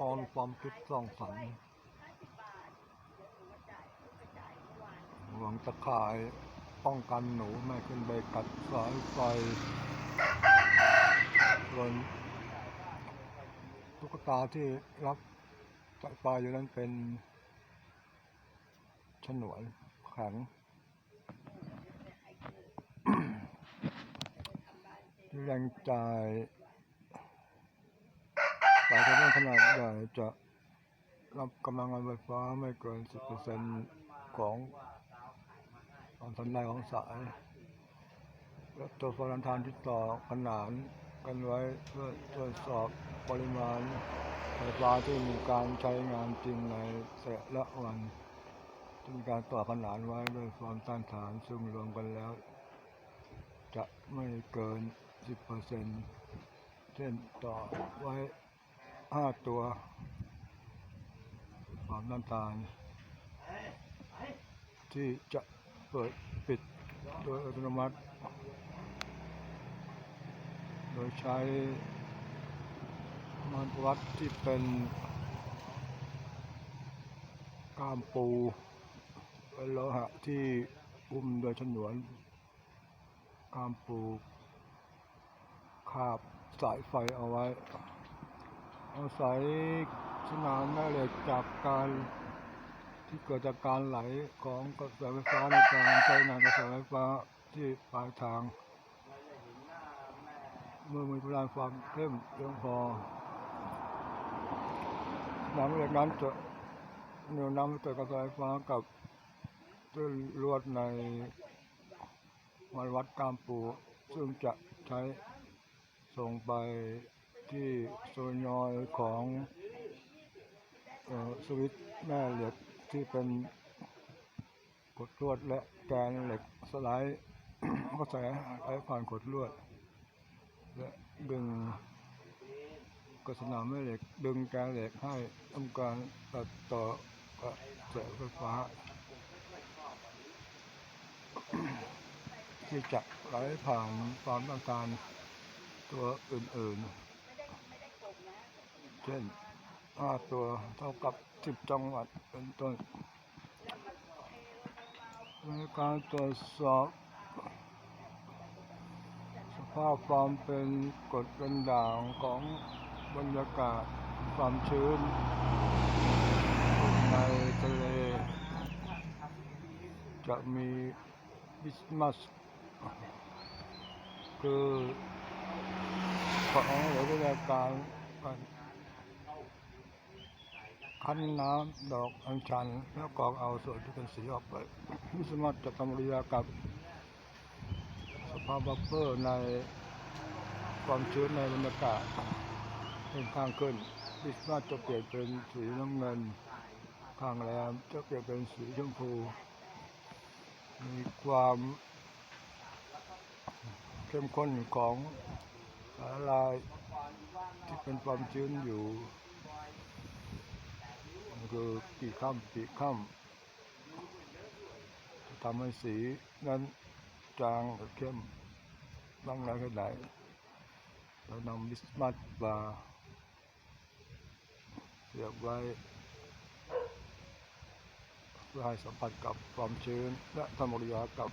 ออนความคิดสร้างสรรค์หวังตะข่ายป้องกันหนูไม่ขึ้นไปกัดสายไฟส่วนตุ๊กตาที่รับสายไฟอยู่นั้นเป็นฉนวนแข็งแรงจ่าย สายเคเบิลขนาดใหญ่จะรับกำลังงานไฟฟ้าไม่เกิน 10%ของความสันได้ของสายและตัวฟอรันทานที่ต่อขนานกันไว้เพื่อตรวจสอบปริมาณไฟฟ้าที่มีการใช้งานจริงในแต่ละวันที่มีการต่อขนานไว้ด้วยความต้านทานซึ่งรวมกันแล้ว จะไม่เกิน 10%เช่นต่อไว้ 5ตัวความน้ำตาล ที่จะเปิดปิดโดยอัตโนมัติ โดยใช้มันวัดที่เป็นกล้ามปูเป็นโลหะที่อุ้มโดยฉนวนก้ามปูคาบสายไฟเอาไว้ อาศัยสนามแม่เหล็กจากการที่เกิดจากการไหลของกระแสไฟฟ้าในการใช้งานกระแสไฟฟ้าที่ปลายทาง เมื่อมีปริมาความเข้มเพียงพอสนามแม่เหล็กนั้นจะเหนี่ยวนำให้เกิดกระแสไฟฟ้ากับด้วยลวดในมันวัดกามปูซึ่งจะใช้ส่งไป ที่โซลนอยของออสวิตแม่เหล็กที่เป็นกดลวดและแกนเหล็กสไลด์ก็ใส่ไอ้ผ่านกดลวด และดึงกระสนามแม่เหล็กดึงแกนเหล็กให้ทำการตัดต่อกระแสไฟฟ้า ที่จะไหลผ่านความต้องการตัวอื่นๆ ช่น5ตัวเท่ากับ10จังหวัดเป็นต้นในการตรวจสอบ สภาพความเป็นกรดเป็นด่างของบรรยากาศความชื้น ในทะเล จะมีบิสมัสคือของเหลววิทยากาการ คั้นน้ำดอกอัญชัน แล้วกรองเอาส่วนที่เป็นสีออกไปวิสมัสจะทำปฏิกิริยากับสภาพบัฟเฟอร์ในความชื้นในบรรยากาศเป็นข้างขึ้นวิสมัสจะเปลี่ยนเป็นสีน้ำเงินข้างแรมจะเปลี่ยนเป็นสีชมพู มีความเข้มข้นของสาลายที่เป็นความชื้นอยู่ คือกี่ค่ำกี่ค่ำทำให้สีนั้นจางหรือเข้มบ้างน้อยแค่ไหนเรานำบิสมัสมาเสียบไว้เพื่อให้สัมผัสกับความชื้น และทำปฏิกิริยากับ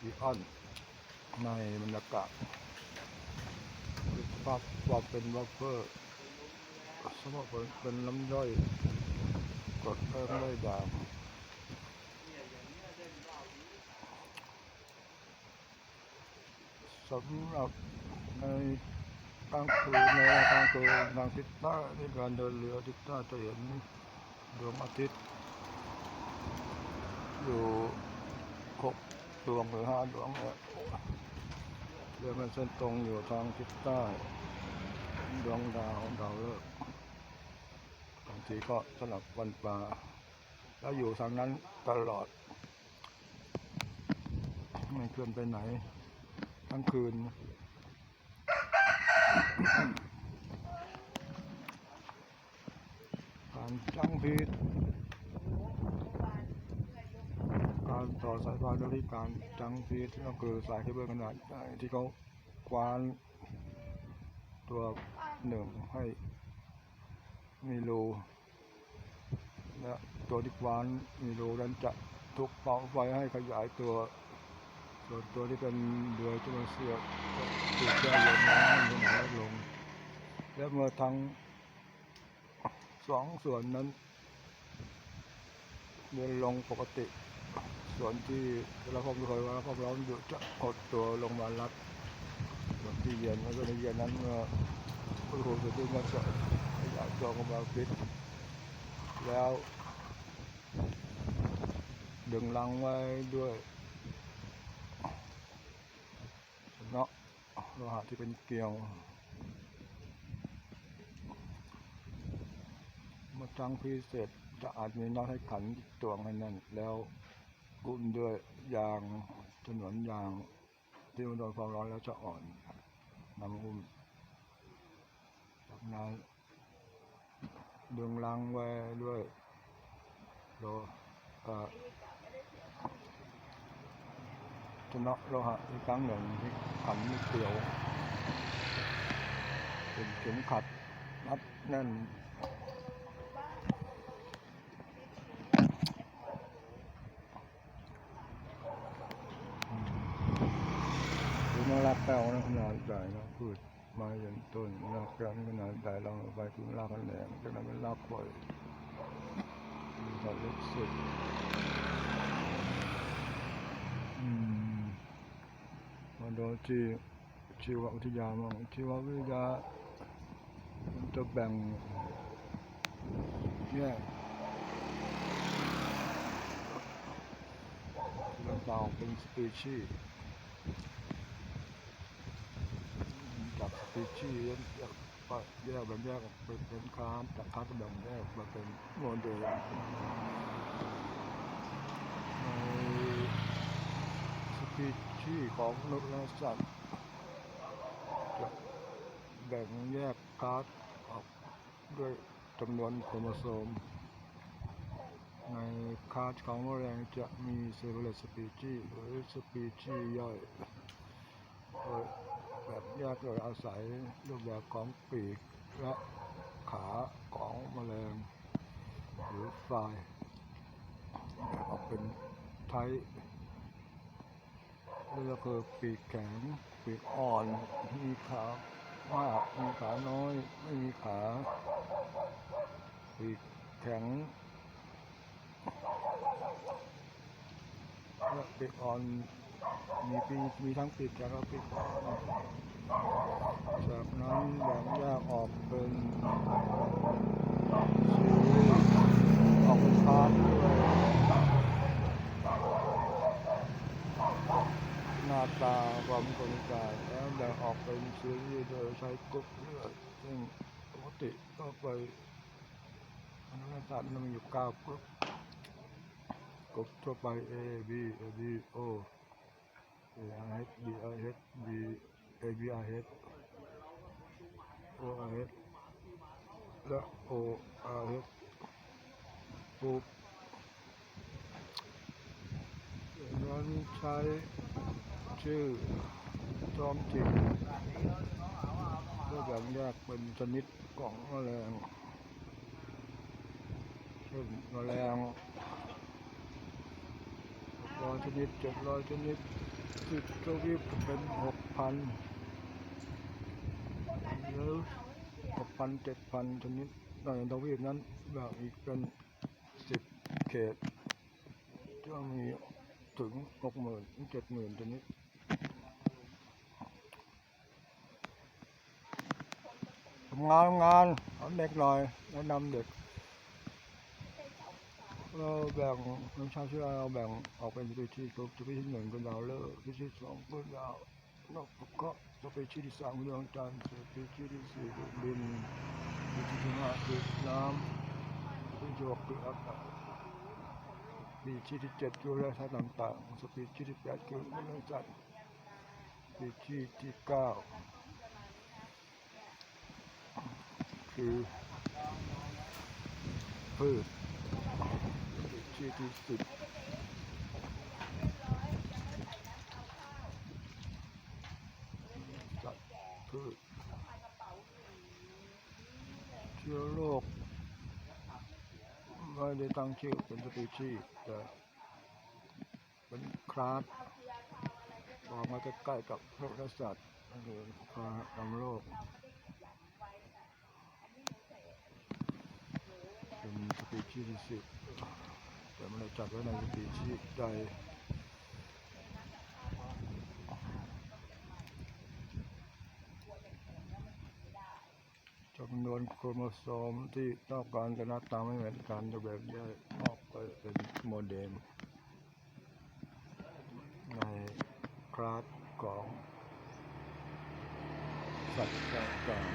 อีออนในบรรยากาศภาพความเป็นวัฟเฟอร์ สมมติเป็นน้ำย่อยกดเพิ่มด้ดางสำหรับในกลางคืนในเวลางคืนทางทิศใต้ในการเดินเรือทิศใต้จะเห็นดวงอาทิตย์ อยู่หกดวงหรือห้าดวงเนี่ยเดินเป็นเส้นตรงอยู่ทางทิศใต้ดวงดาวดาวฤกษ์างทีก็สลับวันปลา แล้วอยู่ทางนั้นตลอด ไม่เคลื่อนไปไหน ทั้งคืน การจังพิษการต่อสายไฟโดยที่การจังฟีดก็คือสายเคเบิลขนาดใหญ่ที่เขาควานตัวหนึ่งให้ มีรูและตัวที่ควานมีรูนั้นจะทุกเป่าไฟให้ขยายตัว ส่วนตัวที่เป็นเดือยที่มันเสียก็ถูกแก้ลงน้ำให้มันลดลง และเมื่อทั้งสองส่วนนั้นเดินลงปกติ ส่วนที่เราพบเคยว่าพวกเราอยู่จะกดตัวลงมารัดส่วนที่เย็นแล้วก็ในเย็นนั้นเมื่อผู้ครูจะดึงมาจะ ตัวลงมาฟิตแล้วดึงลังไว้ด้วยเนาะโลหะที่เป็นเกลียวเมื่อจังพีเสร็จจะอาจมีน็อตให้ขันตัวให้นั่น แล้วกุ้นด้วยยางถนนยาง ที่มันโดนความร้อนแล้วจะอ่อนนำอุ้มจากนั้น ดึงลังไว้ด้วยโลเอ่อชนะโลหะอีกครั้งหนึ่งที่ขันเกลียว เป็นเข็มขัดนัดแน่นคือมาลักแก้วนะขนาดใหญ่นะพื ชไม้ยืนต้นลักก้วนี่ขนาดใหญ่เราเอาไปถึงลักแหลงจากนั้นเป็นลักบ่อยมีแต่เล็กสุดมาดูที่ชีววิทยามั่งชีววิทยามันจะแบ่งแยกต่างๆเป็นสปีชีส์ จากส ปีชีส์แยกก็แยกแบบแยกออกเป็นเป็นคลาสจากคลาสก็แบ่งแยกมาเป็นโมเดลในสปีชีของนุษย์และสัตว์จะแบ่งแยกคลาสออกด้วยจำนวนโครโมโซม ในคลาสของแมลงจะมีเซลล์สปีชีหรือสปีชีย่อย แบบแยกโดยอาศัยรูปแบบของปีกและขาของแมลงหรือไฟล์แบ่งออกเป็นไทป์นี่ก็คือปีกแข็ง ปีกอ่อน มีขามากมีขาน้อย ไม่มีขา ปีกแข็งและปีกอ่อน มีปีมีทั้งปีกและปีกอ่อนจากนั้นแบ่งแยกออกเป็นซีรีส์ออกเป็นพาร์ทด้วยหน้าตาความกลไกแล้วแบ่งออกเป็นซีรีส์โดยใช้กรุ๊ปเลือดซึ่งปกติก็ไปอนุสัตว์มันมีอยู่เก้ากรุ๊ปกรุ๊ปทั่วไป A B A B O A R H B R H B A B R H O R H และ O R H ปุ๊บนั้นใช้ชื่อจอมจิตเพื่อแบ่งแยกเป็นชนิดของแมลงเช่นแมลงร้อยชนิดเจ็ดร้อยชนิด สิบทวีปเป็นหกพันหรือหกพันเจ็ดพันชนิดในทวีปนั้นแบ่งอีกเป็นสิบเขตจะมีถึงหกหมื่นเจ็ดหมื่นชนิดทำงานทำงานเอาเด็กหน่อยแนะนำเด็ก เราแบ่งน้ำชาที่อเราแบ่งออกเป็นสปีชีส์กรุ๊ปสปีชีส์หนึ่งก็ดาวฤกษ์สปีชีส์สองก็ดาวนกก็สปีชีส์ที่สามคือดวงจันทร์สปีชีส์ที่สี่คือดินสปีชีส์ที่ห้าคือน้ำสปีชีส์ที่หกคืออากาศสปีชีส์ที่เจ็ดคือแร่ธาตุต่างๆสปีชีส์ที่แปดคือเนื้อสัตว์สปีชีส์ที่เก้าคือพืช ที่ที่สุดสัตว์พืชเชื้อโรคไม่ได้ตั้งชื่อเป็นสปีชีส์แต่เป็นคลาสวางมาใกล้ๆกับพวกสัตว์ก็คือคลาสนำโลกเป็นสปีชีส์ที่สิบ แต่มันจัดไว้ในสปีชีส์ใดจำนวนโครโมโซมที่ต้องการจะนัดตามไม่เหมือนกันจะแบ่งได้ออกไปเป็นโมเดลในคลาสของสัตว์ต่าง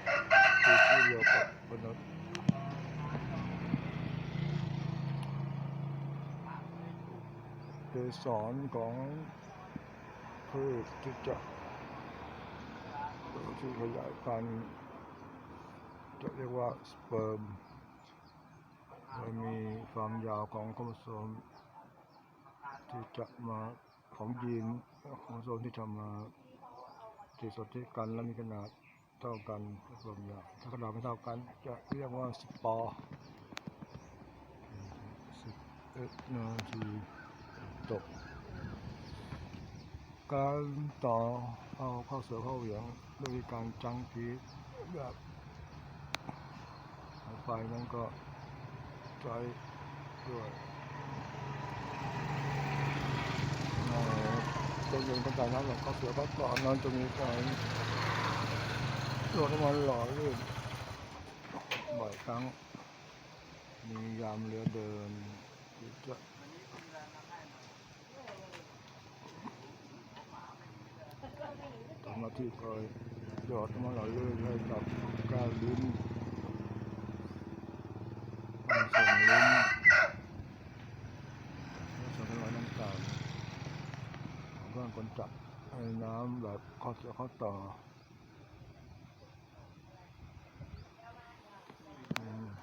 ๆที่ที่เดียวกับมนุษย์ เกสรของพืชที่จะที่ขยายพันธุ์จะเรียกว่าสเปิร์มโดยมีความยาวของโครโมโซมที่จะมาของยีนโครโมโซมที่จะมาติดสนธิกันและมีขนาดเท่ากันรวมยาวถ้าขนาดไม่เท่ากัน จะเรียกว่าสปอร์สิบเอ็ดนาที จบการต่อเอาข้าวเสือข้าเหวียงด้วยการจังกีแบบไฟนั้นก็ใช้ด้วยในตัวเองต่างๆนั้นเข้าวเสือเข้าต่อนั้นจะมีการโดนมันหล่อลื่นบ่อยครั้งมียามเรือเดินจะำหน้าที่คอยหยอดมันหล่อเลื่อนให้กับก้าวลิ้นการส่งลิ้นและส่งรอยน้ำตาลของเครื่องกลจักรให้น้ำแบบเข้าเสียเข้าต่อ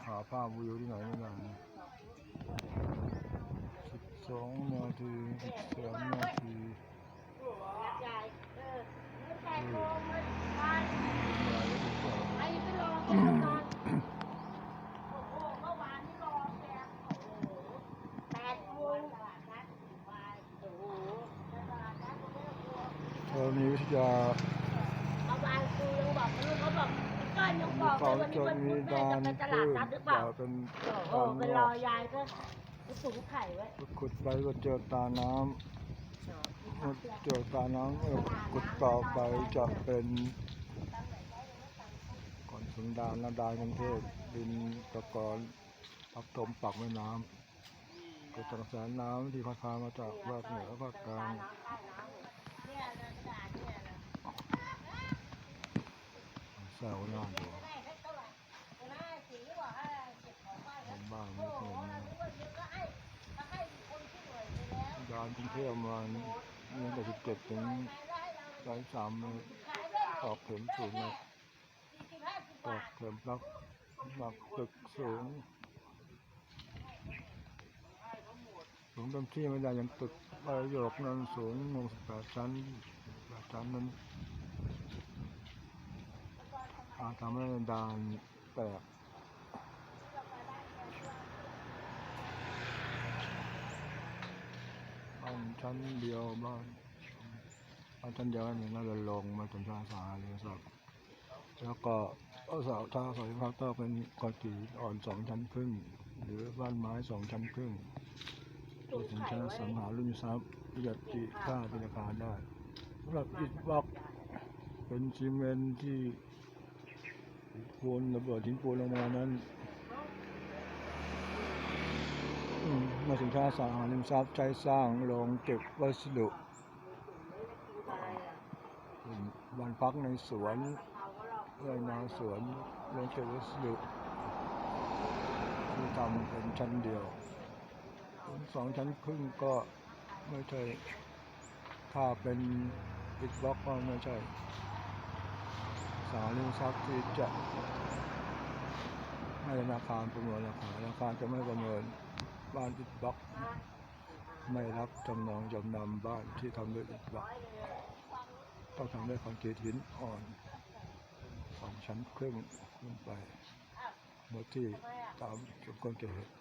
หาภาพวิวที่ไหนไม่ได้สิบสองนาทีสิบสามนาที เออไม่แตกโกงเลยไปรายละเอียดก็ไปไปรอแกนนี้วิทยาเมื่อวานครูยังบอกลูกเขาบอกก้อนยังบอกเลเขายวันนี้วันมีพุธแม่ดาจะนไปตลาดนัดหรือเปล่าเป็นโอ้โหไปรอยายก็สูงไข่ไว้ขุดไปก็เจอตาน้ำ เมื่อเจอตาน้ำเออขุดต่อไปจะเป็นก่อนถึงดานแลดานกรุงเทพดินตะกอนปักถมปักแม่น้ำกิดจาระแสน้ำที่พัดพามาจากภาคเหนือภาคกลางเนี่ยนะกระดาษเนี่ยนะแซวหน้าดูบ้างบ้านผมบ้านโอ้ไม่เคยนึกว่าเยอะก็ให้ก็ให้คนที่หน่วยไปแล้วดานกรุงเทพมาตั้งแต่สิบเจ็ดถึงร้อยสามตอกเข็มสูงเลยตอกเข็มรับหนักตึกสูงสูงเต็มที่ไม่ได้ยังตึกประโยคนั้นสูงหนึ่งสิบแปดชั้นแปดชั้นนั้นอาทำให้ดานแตกบ้าน ชั้นเดียวบ้านบ้าชั้นเดียวนี่น่าจะลงมาจนทางสาเลยสักแล้วก็เสาท่าเสาไฟฟ้าก็เป็นคอนกรีตอ่อนสองชั้นครึ่ง หรือบ้านไม้สองชั้นครึ่งตัวสินค้าสังหาริมทรัพย์ประหยัดที่ค่าเป็นราคาได้สำหรับอิฐบล็อกเป็นซีเมนต์ที่ปูนระเบิดทิ้งปูนลงมานั้นอื มเมื่อสินค้าสังหาริมทรัพย์ใช้สร้างโรงเก็บวัสดุเป็นพักในสวนไรนาสวนโรงเก็บวัสดุที่ทำเป็นชั้นเดียวสองชั้นครึ่งก็ไม่ใช่ ถ้าเป็นอิฐบล็อกก็ไม่ใช่ สาริมทรัพย์ที่จะให้ธนาคารประเมินราคาธนาคารจะไม่ประเมิน บ้านอิฐบล็อกไม่รับจำนองจำนำบ้านที่ทำด้วยอิฐบล็อกต้องทำด้วยคอนกรีตหินอ่อนสองชั้นครึ่งขึ้นไปเมื่อที่ตามจุดก้นเกิด